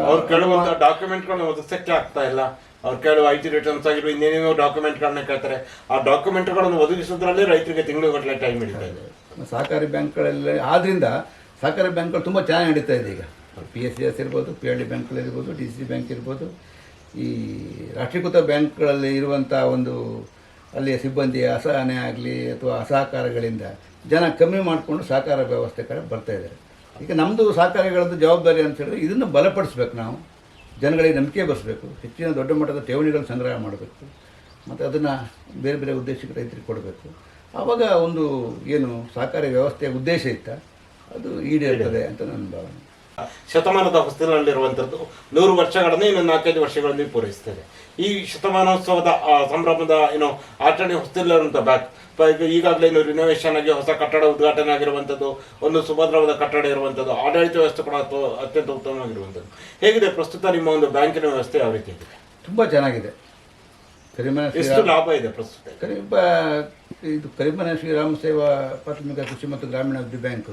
ಅವ್ರು ಕೇಳುವಂಥ ಡಾಕ್ಯುಮೆಂಟ್ಗಳನ್ನ ಒದಗಿಸಕ್ಕೆ ಆಗ್ತಾ ಇಲ್ಲ. ಅವ್ರು ಕೇಳುವ ಐ ಟಿ ರಿಟರ್ನ್ಸ್ ಆಗಿರೋ ಇನ್ನೇನೇನೋ ಡಾಕ್ಯುಮೆಂಟ್ಗಳನ್ನ ಕೇಳ್ತಾರೆ. ಆ ಡಾಕ್ಯುಮೆಂಟ್ಗಳನ್ನು ಒದಗಿಸೋದ್ರಲ್ಲೇ ರೈತರಿಗೆ ತಿಂಗಳುಗಟ್ಟಲೆ ಟೈಮ್ ಹಿಡಿತಾ ಇದೆ. ಸಹಕಾರಿ ಬ್ಯಾಂಕ್ಗಳಲ್ಲಿ ಆದ್ದರಿಂದ ಸಹಕಾರಿ ಬ್ಯಾಂಕ್ಗಳು ತುಂಬ ಚೆನ್ನಾಗಿ ನಡೀತಾ ಇದೆ ಈಗ. ಪಿ ಎಸ್ ಸಿ ಎಸ್ ಇರ್ಬೋದು ಪಿ ಎಲ್ ಡಿ ಬ್ಯಾಂಕ್ಗಳಿರ್ಬೋದು ಡಿ ಸಿ ಬ್ಯಾಂಕ್ ಇರ್ಬೋದು. ಈ ರಾಷ್ಟ್ರೀಕೃತ ಬ್ಯಾಂಕ್ಗಳಲ್ಲಿ ಇರುವಂಥ ಒಂದು ಅಲ್ಲಿಯ ಸಿಬ್ಬಂದಿಯ ಅಸಹನೆ ಆಗಲಿ ಅಥವಾ ಅಸಹಕಾರಗಳಿಂದ ಜನ ಕಮ್ಮಿ ಮಾಡಿಕೊಂಡು ಸಹಕಾರ ವ್ಯವಸ್ಥೆ ಕಡೆ ಬರ್ತಾ ಇದ್ದಾರೆ. ಈಗ ನಮ್ಮದು ಸಹಕಾರಿಗಳದ್ದು ಜವಾಬ್ದಾರಿ ಅಂತ ಹೇಳಿದ್ರೆ ಇದನ್ನು ಬಲಪಡಿಸ್ಬೇಕು ನಾವು. ಜನಗಳಿಗೆ ನಂಬಿಕೆ ಬರಬೇಕು ಹೆಚ್ಚಿನ ದೊಡ್ಡ ಮಟ್ಟದ ಠೇವಣಿಗಳನ್ನು ಸಂಗ್ರಹ ಮಾಡಬೇಕು. ಮತ್ತು ಅದನ್ನು ಬೇರೆ ಬೇರೆ ಉದ್ದೇಶಕ್ಕೆ ರೈತರಿಗೆ ಕೊಡಬೇಕು. ಆವಾಗ ಒಂದು ಏನು ಸಹಕಾರಿ ವ್ಯವಸ್ಥೆಯ ಉದ್ದೇಶ ಇತ್ತ? ಅದು ಈಡೇರ್ತದೆ ಅಂತ ನನ್ನ ಭಾವನೆ. ಶತಮಾನದ ಹೊಸ್ತಿಲಲ್ಲಿರುವಂಥದ್ದು ನೂರು ವರ್ಷಗಳನ್ನು ಇನ್ನು ನಾಲ್ಕೈದು ವರ್ಷಗಳಲ್ಲಿ ಪೂರೈಸ್ತದೆ ಈ ಶತಮಾನೋತ್ಸವದ ಆ, ಸಂಭ್ರಮದ ಏನು ಆಚರಣೆ ಹೊಸ್ತಿಲ್ಲಿರುವಂಥ ಬ್ಯಾಕ್ ಈಗಾಗಲೇ ಇನ್ನು ರಿನೋವೇಷನ್ ಆಗಿ ಹೊಸ ಕಟ್ಟಡ ಉದ್ಘಾಟನೆ ಆಗಿರುವಂಥದ್ದು ಒಂದು ಸುಭದ್ರವಾದ ಕಟ್ಟಡ ಇರುವಂಥದ್ದು ಆಡಳಿತ ವ್ಯವಸ್ಥೆ ಕೂಡ ಅತ್ಯಂತ ಉತ್ತಮವಾಗಿರುವಂಥದ್ದು. ಹೇಗಿದೆ ಪ್ರಸ್ತುತ ನಿಮ್ಮ ಒಂದು ಬ್ಯಾಂಕಿನ ವ್ಯವಸ್ಥೆ ಯಾವ ರೀತಿ ಇದೆ? ತುಂಬ ಚೆನ್ನಾಗಿದೆ. ಕರಿಮನೆ ಎಷ್ಟು ಲಾಭ ಇದೆ ಪ್ರಸ್ತುತ ಕರಿ ಇದು ಕರಿಮನ ಶ್ರೀರಾಮ ಸೇವಾ ಪ್ರಾಥಮಿಕ ಕೃಷಿ ಮತ್ತು ಗ್ರಾಮೀಣಾಭಿವೃದ್ಧಿ ಬ್ಯಾಂಕ್.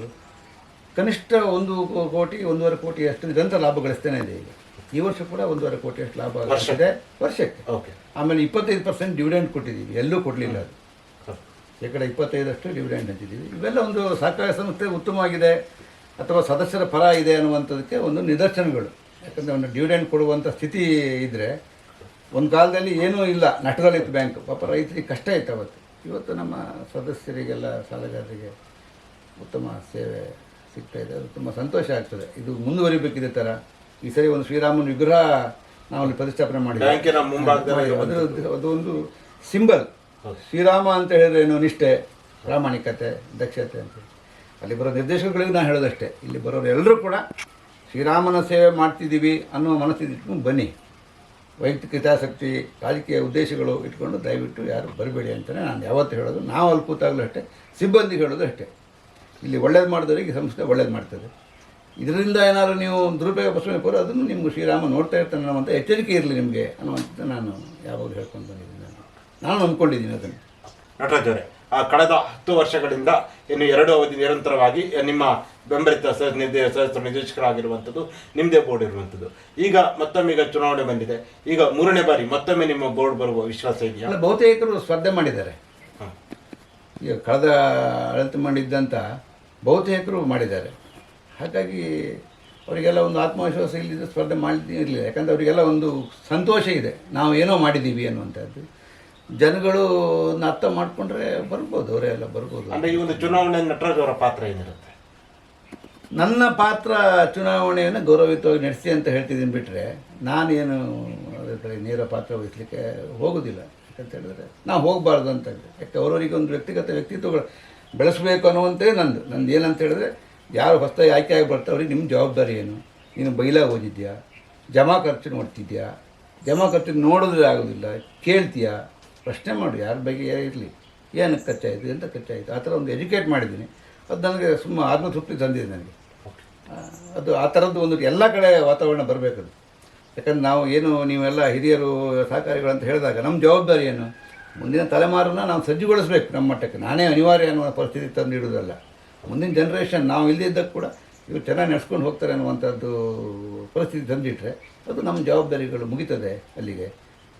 ಕನಿಷ್ಠ ಒಂದು ಕೋಟಿ ಒಂದೂವರೆ ಕೋಟಿ ಅಷ್ಟು ನಿರಂತರ ಲಾಭ ಗಳಿಸ್ತಾನೆ ಇದೆ ಈಗ. ಈ ವರ್ಷ ಕೂಡ ಒಂದೂವರೆ ಕೋಟಿ ಅಷ್ಟು ಲಾಭ ಆಗಿದೆ ವರ್ಷಕ್ಕೆ. ಓಕೆ. ಆಮೇಲೆ ಇಪ್ಪತ್ತೈದು ಪರ್ಸೆಂಟ್ ಡಿವಿಡೆಂಡ್ ಕೊಟ್ಟಿದ್ದೀವಿ. ಎಲ್ಲೂ ಕೊಡಲಿಲ್ಲ ಅದು. ಶೇಕಡ ಇಪ್ಪತ್ತೈದಷ್ಟು ಡಿವಿಡೆಂಡ್ ಹಂಚಿದ್ದೀವಿ ಇವೆಲ್ಲ ಒಂದು ಸಹಕಾರ ಸಂಸ್ಥೆ ಉತ್ತಮವಾಗಿದೆ ಅಥವಾ ಸದಸ್ಯರ ಪರ ಇದೆ ಅನ್ನುವಂಥದ್ದಕ್ಕೆ ಒಂದು ನಿದರ್ಶನಗಳು. ಯಾಕಂದರೆ ಒಂದು ಡಿವಿಡೆಂಡ್ ಕೊಡುವಂಥ ಸ್ಥಿತಿ ಇದ್ದರೆ ಒಂದು ಕಾಲದಲ್ಲಿ ಏನೂ ಇಲ್ಲ. ನಷ್ಟದಲ್ಲಿತ್ತು ಬ್ಯಾಂಕ್ ಪಾಪ ರೈತರಿಗೆ ಕಷ್ಟ ಇತ್ತು ಅವತ್ತು. ಇವತ್ತು ನಮ್ಮ ಸದಸ್ಯರಿಗೆಲ್ಲ ಸಾಲಗಾರರಿಗೆ ಉತ್ತಮ ಸೇವೆ ಸಿಗ್ತಾ ಇದೆ. ಅದು ತುಂಬ ಸಂತೋಷ ಆಗ್ತದೆ. ಇದು ಮುಂದುವರಿಬೇಕಿದೆ ಥರ ಈ ಸರಿ ಒಂದು ಶ್ರೀರಾಮನ ವಿಗ್ರಹ ನಾವು ಪ್ರತಿಷ್ಠಾಪನೆ ಮಾಡಿದ್ದೇವೆ ಬ್ಯಾಂಕಿನ ಮುಂಭಾಗದಲ್ಲಿ ಅದು ಅದೊಂದು ಸಿಂಬಲ್. ಶ್ರೀರಾಮ ಅಂತ ಹೇಳಿದ್ರೆ ಏನು? ನಿಷ್ಠೆ ಪ್ರಾಮಾಣಿಕತೆ ದಕ್ಷತೆ ಅಂತ ಅಲ್ಲಿ ಬರೋ ನಿರ್ದೇಶಕಗಳಿಗೆ ನಾನು ಹೇಳೋದಷ್ಟೇ. ಇಲ್ಲಿ ಬರೋರು ಎಲ್ಲರೂ ಕೂಡ ಶ್ರೀರಾಮನ ಸೇವೆ ಮಾಡ್ತಿದ್ದೀವಿ ಅನ್ನುವ ಮನಸ್ಥಿತಿ ಬನ್ನಿ. ವೈಯಕ್ತಿಕ ಹಿತಾಸಕ್ತಿ ರಾಜಕೀಯ ಉದ್ದೇಶಗಳು ಇಟ್ಕೊಂಡು ದಯವಿಟ್ಟು ಯಾರು ಬರಬೇಡಿ ಅಂತಲೇ ನಾನು ಯಾವತ್ತು ಹೇಳೋದು, ನಾವು ಅಲ್ಲಿ ಕೂತಾಗಲೂ ಅಷ್ಟೇ ಸಿಬ್ಬಂದಿಗೆ ಹೇಳೋದು ಅಷ್ಟೇ. ಇಲ್ಲಿ ಒಳ್ಳೇದು ಮಾಡಿದವರಿಗೆ ಸಂಸ್ಥೆ ಒಳ್ಳೇದು ಮಾಡ್ತದೆ. ಇದರಿಂದ ಏನಾದರೂ ನೀವು ದುರುಪಯೋಗ ಪಡಿಸ್ಬೇಕು ಅದನ್ನು ನಿಮ್ಗೆ ಶ್ರೀರಾಮ ನೋಡ್ತಾ ಇರ್ತಾನೆ ಅನ್ನುವಂಥ ಎಚ್ಚರಿಕೆ ಇರಲಿ ನಿಮಗೆ ಅನ್ನುವಂಥದ್ದು ನಾನು ಯಾವಾಗಲೂ ಹೇಳ್ಕೊಂಡು ಬಂದಿದ್ದೀನಿ. ನಾನು ನಾನು ನಂಬ್ಕೊಂಡಿದ್ದೀನಿ ಅದನ್ನು. ನಟರಾಜ್ ಅವರೇ ಕಳೆದ ಹತ್ತು ವರ್ಷಗಳಿಂದ ಇನ್ನು ಎರಡು ಅವಧಿ ನಿರಂತರವಾಗಿ ನಿಮ್ಮ ಬೆಂಬಲಿತ ಸಹ ನಿರ್ದೇ ಸಹಸ್ರ ನಿರ್ದೇಶಕರಾಗಿರುವಂಥದ್ದು ನಿಮ್ಮದೇ ಬೋರ್ಡ್ ಇರುವಂಥದ್ದು. ಈಗ ಮತ್ತೊಮ್ಮೆ ಈಗ ಚುನಾವಣೆ ಬಂದಿದೆ. ಈಗ ಮೂರನೇ ಬಾರಿ ಮತ್ತೊಮ್ಮೆ ನಿಮ್ಮ ಬೋರ್ಡ್ ಬರುವ ವಿಶ್ವಾಸ ಇದೆಯಾ? ಅಲ್ಲ ಬಹುತೇಕರು ಸ್ಪರ್ಧೆ ಮಾಡಿದ್ದಾರೆ. ಹಾಂ. ಈಗ ಕಳೆದ ಅಳತೆ ಮಾಡಿದ್ದಂಥ ಬಹುತೇಕರು ಮಾಡಿದ್ದಾರೆ. ಹಾಗಾಗಿ ಅವರಿಗೆಲ್ಲ ಒಂದು ಆತ್ಮವಿಶ್ವಾಸ ಇಲ್ಲದಿದ್ದರೆ ಸ್ಪರ್ಧೆ ಮಾಡಿ ಇರಲಿಲ್ಲ. ಯಾಕಂದರೆ ಅವರಿಗೆಲ್ಲ ಒಂದು ಸಂತೋಷ ಇದೆ. ನಾವು ಏನೋ ಮಾಡಿದ್ದೀವಿ ಅನ್ನುವಂಥದ್ದು. ಜನಗಳು ಅರ್ಥ ಮಾಡಿಕೊಂಡ್ರೆ ಬರ್ಬೋದು ಅವರೆಲ್ಲ ಬರ್ಬೋದು. ಅಂದರೆ ಈ ಒಂದು ಚುನಾವಣೆ ನಟರಾಜ್ ಅವರ ಪಾತ್ರ ಏನಿರುತ್ತೆ? ನನ್ನ ಪಾತ್ರ ಚುನಾವಣೆಯನ್ನು ಗೌರವಯುತವಾಗಿ ನಡೆಸಿ ಅಂತ ಹೇಳ್ತಿದ್ದೀನಿ ಬಿಟ್ಟರೆ ನಾನೇನು ಅದರ ಕಡೆ ನೇರ ಪಾತ್ರ ವಹಿಸಲಿಕ್ಕೆ ಹೋಗೋದಿಲ್ಲ ಯಾಕಂತ ಹೇಳಿದ್ರೆ ನಾವು ಹೋಗಬಾರ್ದು ಅಂತ ಯಾಕೆ ಅವರವರಿಗೆ ಒಂದು ವ್ಯಕ್ತಿಗತ ವ್ಯಕ್ತಿತ್ವಗಳು ಬೆಳೆಸಬೇಕು ಅನ್ನುವಂಥದ್ದೇ ನಂದು. ನಂದು ಏನಂತ ಹೇಳಿದ್ರೆ ಯಾರು ಹೊಸದಾಗಿ ಆಯ್ಕೆ ಆಗಿ ಬರ್ತಾರೆ ಅವ್ರಿಗೆ ನಿಮ್ಮ ಜವಾಬ್ದಾರಿ ಏನು? ನೀನು ಬೈಲಾಗಿ ಓದಿದ್ಯಾ? ಜಮಾ ಖರ್ಚು ನೋಡ್ತಿದ್ಯಾ? ಜಮಾ ಖರ್ಚು ನೋಡಿದ್ರೆ ಆಗೋದಿಲ್ಲ. ಕೇಳ್ತೀಯಾ? ಪ್ರಶ್ನೆ ಮಾಡು. ಯಾರ ಬಗ್ಗೆ ಇರಲಿ? ಏನಕ್ಕೆ ಖರ್ಚಾಯಿತು? ಎಂತ ಖರ್ಚಾಯಿತು? ಆ ಥರ ಒಂದು ಎಜುಕೇಟ್ ಮಾಡಿದ್ದೀನಿ. ಅದು ನನಗೆ ಸುಮ್ಮ ಆತ್ಮತೃಪ್ತಿ ತಂದಿದೆ ನನಗೆ. ಅದು ಆ ಥರದ್ದು ಒಂದು ಎಲ್ಲ ಕಡೆ ವಾತಾವರಣ ಬರಬೇಕದು ಯಾಕಂದ್ರೆ ನಾವು ಏನು, ನೀವೆಲ್ಲ ಹಿರಿಯರು, ಸಹಕಾರಿಗಳು ಅಂತ ಹೇಳಿದಾಗ ನಮ್ಮ ಜವಾಬ್ದಾರಿ ಏನು? ಮುಂದಿನ ತಲೆಮಾರನ್ನ ನಾವು ಸಜ್ಜುಗೊಳಿಸ್ಬೇಕು ನಮ್ಮ ಮಟ್ಟಕ್ಕೆ. ನಾನೇ ಅನಿವಾರ್ಯ ಅನ್ನುವ ಪರಿಸ್ಥಿತಿ ತಂದು ಇಡೋದಲ್ಲ ಮುಂದಿನ ಜನ್ರೇಷನ್ ನಾವು ಇಲ್ಲದಿದ್ದಾಗ ಕೂಡ ಇವ್ರು ಚೆನ್ನಾಗಿ ನಡ್ಸ್ಕೊಂಡು ಹೋಗ್ತಾರೆ ಅನ್ನುವಂಥದ್ದು ಪರಿಸ್ಥಿತಿ ತಂದಿಟ್ರೆ ಅದು ನಮ್ಮ ಜವಾಬ್ದಾರಿಗಳು ಮುಗಿತದೆ ಅಲ್ಲಿಗೆ.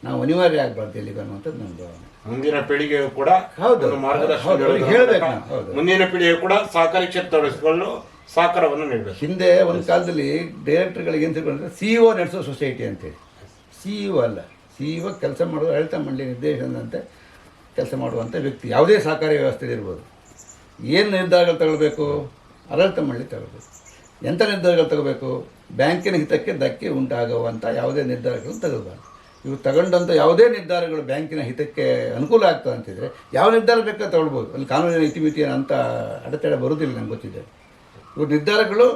ನಾವು ಅನಿವಾರ್ಯ ಆಗಬಾರ್ದು ಎಲ್ಲಿಗೆ ಅನ್ನುವಂಥದ್ದು ನಮ್ಮ ಭಾವನೆ ಮುಂದಿನ ಪೀಳಿಗೆಯು ಕೂಡ ಹೌದು. ಒಂದು ಮಾರ್ಗದರ್ಶನ ಹೌದು, ನೀಡೋದ್ರ ಹೇಳ್ಬೇಕು ಮೂಲಕ ನಾವು, ಹೌದು. ಮುಂದಿನ ಪೀಳಿಗೆ ಕೂಡ ಸಹಕಾರಿ ಕ್ಷೇತ್ರ ತೊಡಗಿಸಿಕೊಳ್ಳಲು ಸಹಕಾರವನ್ನು ನೀಡಬೇಕು. ಹಿಂದೆ ಒಂದು ಕಾಲದಲ್ಲಿ ಡೈರೆಕ್ಟರ್ಗಳಿಗೆ ಏನು ತಿಳ್ಕೊಂಡ್ರೆ ಸಿ ಒ ನಡೆಸೋ ಸೊಸೈಟಿ ಅಂತೇಳಿ. ಸಿ ಇ ಒ ಅಲ್ಲ. ಸಿ ಇ ಒ ಕೆಲಸ ಮಾಡೋದು ಆಡಳಿತ ಮಂಡಳಿ ನಿರ್ದೇಶನದಂತೆ ಕೆಲಸ ಮಾಡುವಂಥ ವ್ಯಕ್ತಿ. ಯಾವುದೇ ಸಹಕಾರಿ ವ್ಯವಸ್ಥೆ ಇರ್ಬೋದು. ಏನು ನಿರ್ಧಾರಗಳು ತಗೊಳ್ಬೇಕು? ಆಡಳಿತ ಮಂಡಳಿ ತಗೊಳ್ಬೇಕು. ಎಂಥ ನಿರ್ಧಾರಗಳು ತಗೋಬೇಕು ಬ್ಯಾಂಕಿನ ಹಿತಕ್ಕೆ ಧಕ್ಕೆ ಉಂಟಾಗುವಂಥ ಯಾವುದೇ ನಿರ್ಧಾರಗಳನ್ನು ತಗೋಬಾರ್ದು ಇವು ತಗೊಂಡಂಥ ಯಾವುದೇ ನಿರ್ಧಾರಗಳು ಬ್ಯಾಂಕಿನ ಹಿತಕ್ಕೆ ಅನುಕೂಲ ಆಗ್ತದೆ ಅಂತಿದ್ರೆ ಯಾವ ನಿರ್ಧಾರ ಬೇಕಾದ್ರೆ ತಗೊಳ್ಬೋದು. ಅಲ್ಲಿ ಕಾನೂನಿನ ಇತಿಮಿತಿ ಅಂತ ಅಡೆತಡೆ ಬರೋದಿಲ್ಲ ನಂಗೆ ಗೊತ್ತಿದೆ. ಇವ್ರ ನಿರ್ಧಾರಗಳು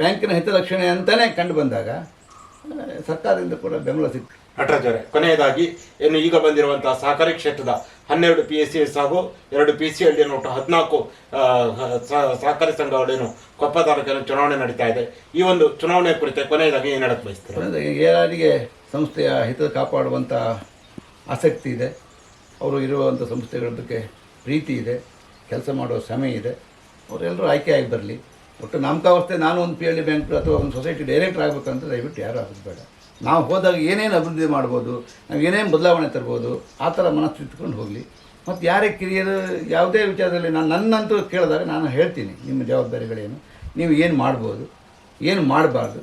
ಬ್ಯಾಂಕಿನ ಹಿತರಕ್ಷಣೆ ಅಂತಲೇ ಕಂಡು ಬಂದಾಗ ಸರ್ಕಾರದಿಂದ ಕೂಡ ಬೆಂಬಲ ಸಿಗ್ತದೆ. ನಟರಾಜರೇ ಕೊನೆಯದಾಗಿ ಏನು ಈಗ ಬಂದಿರುವಂತಹ ಸಹಕಾರಿ ಕ್ಷೇತ್ರದ ಹನ್ನೆರಡು ಪಿ ಎಸ್ ಸಿ ಎಸ್ ಹಾಗೂ ಎರಡು ಪಿ ಸಿ ಎಲ್ ಒಟ್ಟು ಹದಿನಾಲ್ಕು ಸಹಕಾರಿ ಸಂಘಗಳೇನು ಕೊಪ್ಪ ತಾಲೂಕಿನ ಚುನಾವಣೆ ನಡೀತಾ ಇದೆ. ಈ ಒಂದು ಚುನಾವಣೆ ಕುರಿತು ಕೊನೆಯದಾಗಿ ಏನು ಹೇಳಕ್ ಬಯಸ್ತಾರೆ? ಕೊನೆಯದಾಗಿ ಸಂಸ್ಥೆಯ ಹಿತ ಕಾಪಾಡುವಂಥ ಆಸಕ್ತಿ ಇದೆ. ಅವರು ಇರುವಂಥ ಸಂಸ್ಥೆಗಳ ಬಗ್ಗೆ ಪ್ರೀತಿ ಇದೆ. ಕೆಲಸ ಮಾಡುವ ಸಮಯ ಇದೆ. ಅವರೆಲ್ಲರೂ ಆಯ್ಕೆ ಆಗಿ ಬರಲಿ. ಒಟ್ಟು ನಾಮಕಾವಸ್ಥೆ ನಾನು ಒಂದು ಪಿ ಎಲ್ ಡಿ ಬ್ಯಾಂಕ್ ಅಥವಾ ಒಂದು ಸೊಸೈಟಿ ಡೈರೆಕ್ಟರ್ ಆಗಬೇಕಂತ ದಯವಿಟ್ಟು ಯಾರೂ ಆಗೋದು ಬೇಡ. ನಾವು ಹೋದಾಗ ಏನೇನು ಅಭಿವೃದ್ಧಿ ಮಾಡ್ಬೋದು, ನಾವು ಏನೇನು ಬದಲಾವಣೆ ತರ್ಬೋದು, ಆ ಥರ ಮನಸ್ಸು ಇಟ್ಕೊಂಡು ಹೋಗಲಿ. ಮತ್ತು ಯಾರೇ ಕಿರಿಯರು, ಯಾವುದೇ ವಿಚಾರದಲ್ಲಿ ನಾನು ನನ್ನಂತೂ ಕೇಳಿದಾಗ ನಾನು ಹೇಳ್ತೀನಿ, ನಿಮ್ಮ ಜವಾಬ್ದಾರಿಗಳೇನು, ನೀವು ಏನು ಮಾಡ್ಬೋದು, ಏನು ಮಾಡಬಾರ್ದು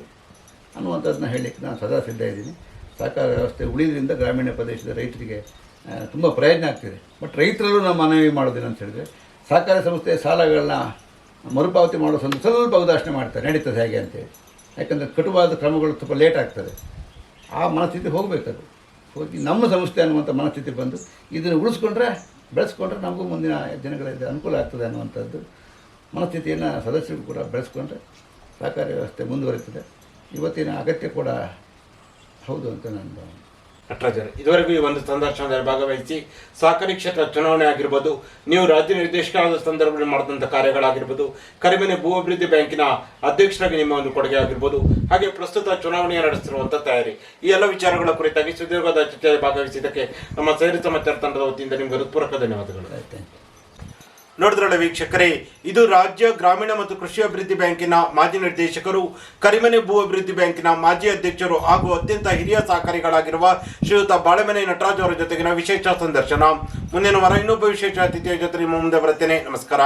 ಅನ್ನುವಂಥದ್ದನ್ನ ಹೇಳಲಿಕ್ಕೆ ನಾನು ಸದಾ ಸಿದ್ಧ ಇದ್ದೀನಿ. ಸಹಕಾರ ವ್ಯವಸ್ಥೆ ಉಳಿದ್ರಿಂದ ಗ್ರಾಮೀಣ ಪ್ರದೇಶದ ರೈತರಿಗೆ ತುಂಬ ಪ್ರಯೋಜನ ಆಗ್ತಿದೆ. ಬಟ್ ರೈತರಲ್ಲೂ ನಾವು ಮನವಿ ಮಾಡೋದಿಲ್ಲ ಅಂತ ಹೇಳಿದ್ರೆ, ಸಹಕಾರಿ ಸಂಸ್ಥೆಯ ಸಾಲಗಳನ್ನ ಮರುಪಾವತಿ ಮಾಡೋ ಸಂದ ಸ್ವಲ್ಪ ಉದಾಹರಣೆ ಮಾಡ್ತಾರೆ, ನಡೀತದೆ ಹೇಗೆ ಅಂತೇಳಿ ಯಾಕಂದರೆ ಕಟುವಾದ ಕ್ರಮಗಳು ತುಂಬ ಲೇಟ್ ಆಗ್ತದೆ. ಆ ಮನಸ್ಥಿತಿ ಹೋಗಬೇಕದು. ಹೋಗಿ ನಮ್ಮ ಸಂಸ್ಥೆ ಅನ್ನುವಂಥ ಮನಸ್ಥಿತಿ ಬಂದು ಇದನ್ನು ಉಳಿಸ್ಕೊಂಡ್ರೆ, ಬೆಳೆಸ್ಕೊಂಡ್ರೆ ನಮಗೂ ಮುಂದಿನ ಜನಗಳಿಗೆ ಅನುಕೂಲ ಆಗ್ತದೆ ಅನ್ನುವಂಥದ್ದು ಮನಸ್ಥಿತಿಯನ್ನು ಸದಸ್ಯರು ಕೂಡ ಬೆಳೆಸ್ಕೊಂಡ್ರೆ ಸಹಕಾರಿ ವ್ಯವಸ್ಥೆ ಮುಂದುವರಿತದೆ. ಇವತ್ತಿನ ಅಗತ್ಯ ಕೂಡ ಹೌದು ಅಂತ ನನ್ನ ಭಾವನೆ. ನಟರಾಜರೇ ಇದುವರೆಗೂ ಈ ಒಂದು ಸಂದರ್ಶನದಲ್ಲಿ ಭಾಗವಹಿಸಿ ಸಹಕಾರಿ ಕ್ಷೇತ್ರ ಚುನಾವಣೆ ಆಗಿರ್ಬೋದು ನೀವು ರಾಜ್ಯ ನಿರ್ದೇಶಕರಾದ ಸಂದರ್ಭದಲ್ಲಿ ಮಾಡಿದಂಥ ಕಾರ್ಯಗಳಾಗಿರ್ಬೋದು ಕರಿಮನೆ ಭೂ ಅಭಿವೃದ್ಧಿ ಬ್ಯಾಂಕಿನ ಅಧ್ಯಕ್ಷರಾಗಿ ನಿಮ್ಮ ಒಂದು ಕೊಡುಗೆ ಆಗಿರ್ಬೋದು ಹಾಗೆ ಪ್ರಸ್ತುತ ಚುನಾವಣೆ ನಡೆಸಿರುವಂಥ ತಯಾರಿ. ಈ ಎಲ್ಲ ವಿಚಾರಗಳ ಕುರಿತಾಗಿ ಸುದೀರ್ಘದ ಚರ್ಚೆಯಲ್ಲಿ ಭಾಗವಹಿಸಿದ್ದಕ್ಕೆ ನಮ್ಮ ಸೈರಿ ಸಮಾಚಾರ ತಂಡದ ವತಿಯಿಂದ ನಿಮಗೆ ಹೃತ್ಪೂರ್ವಕ ಧನ್ಯವಾದಗಳು. ನೋಡಿದ್ರಲ್ಲ ವೀಕ್ಷಕರೇ, ಇದು ರಾಜ್ಯ ಗ್ರಾಮೀಣ ಮತ್ತು ಕೃಷಿ ಅಭಿವೃದ್ಧಿ ಬ್ಯಾಂಕಿನ ಮಾಜಿ ನಿರ್ದೇಶಕರು, ಕರಿಮನೆ ಭೂ ಅಭಿವೃದ್ಧಿ ಬ್ಯಾಂಕಿನ ಮಾಜಿ ಅಧ್ಯಕ್ಷರು ಹಾಗೂ ಅತ್ಯಂತ ಹಿರಿಯ ಸಹಕಾರಿಗಳಾಗಿರುವ ಶ್ರೀಯುತ ಬಾಳೆಮನೆ ನಟರಾಜ್ ಅವರ ಜೊತೆಗಿನ ವಿಶೇಷ ಸಂದರ್ಶನ. ಮುಂದಿನ ವಾರ ಇನ್ನೊಬ್ಬ ವಿಶೇಷ ಅತಿಥಿಯ ಜೊತೆ ನಿಮ್ಮ ಮುಂದೆ ಬರುತ್ತೇನೆ. ನಮಸ್ಕಾರ.